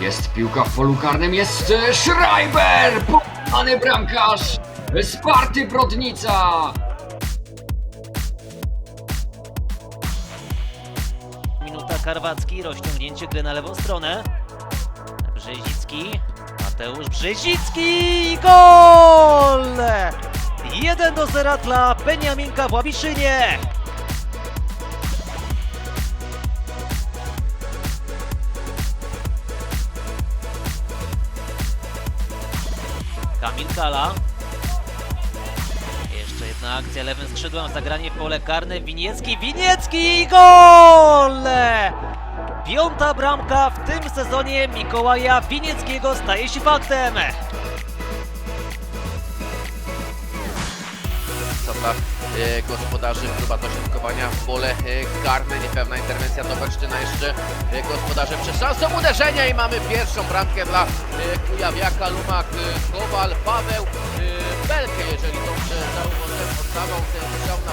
Jest piłka w polu karnym, jest Schreiber! Pokonany bramkarz Sparty Brodnica! Minuta Karwacki, rozciągnięcie gry na lewą stronę. Brzezicki, Mateusz Brzezicki, gol! 1 do 0 dla Beniaminka w Ławiszynie. Kamil Kala. Jeszcze jedna akcja lewym skrzydłem, zagranie w pole karne. Winiecki, Winiecki, gol! Piąta bramka w tym sezonie Mikołaja Winieckiego staje się faktem. Dla e, gospodarzy próba dośrodkowania w pole e, karne, niepewna interwencja Towarszczyna jeszcze e, gospodarze przed szansą uderzenia i mamy pierwszą bramkę dla Kujawiaka, Lumak, Kowal, Paweł, Belkę, jeżeli dobrze zauważyłem, oddawał ten strzał na